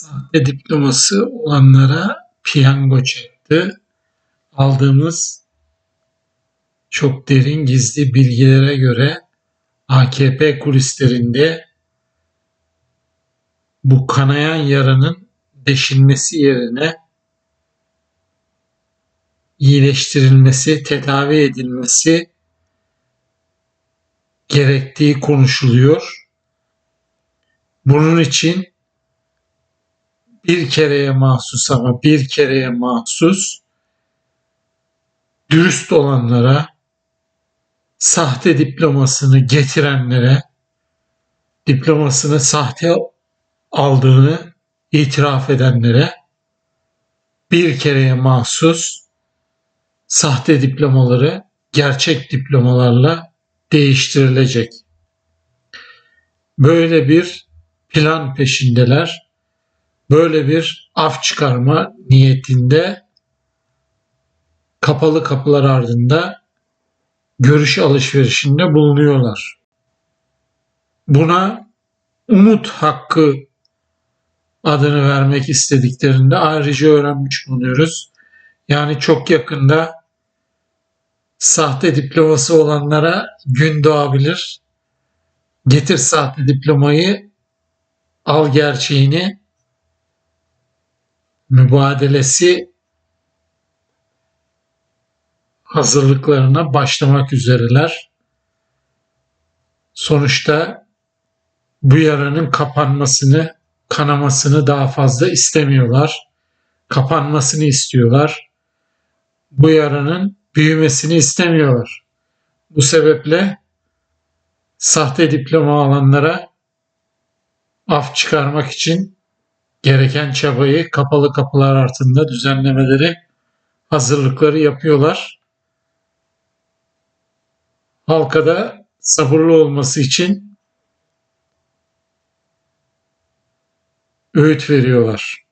Sahte diploması olanlara piyango çaktı. Aldığımız çok derin gizli bilgilere göre AKP kulislerinde bu kanayan yaranın deşilmesi yerine iyileştirilmesi, tedavi edilmesi gerektiği konuşuluyor. Bunun için bir kereye mahsus ama bir kereye mahsus dürüst olanlara, sahte diplomasını getirenlere, diplomasını sahte aldığını itiraf edenlere bir kereye mahsus sahte diplomaları gerçek diplomalarla değiştirilecek. Böyle bir plan peşindeler. Böyle bir af çıkarma niyetinde kapalı kapılar ardında görüş alışverişinde bulunuyorlar. Buna umut hakkı adını vermek istediklerinde ayrıca öğrenmiş bulunuyoruz. Yani çok yakında sahte diploması olanlara gün doğabilir. Getir sahte diplomayı, al gerçeğini mübadelesi hazırlıklarına başlamak üzereler. Sonuçta bu yaranın kapanmasını, kanamasını daha fazla istemiyorlar. Kapanmasını istiyorlar. Bu yaranın büyümesini istemiyorlar. Bu sebeple sahte diploma alanlara af çıkarmak için gereken çabayı kapalı kapılar altında düzenlemeleri hazırlıkları yapıyorlar. Halka da sabırlı olması için öğüt veriyorlar.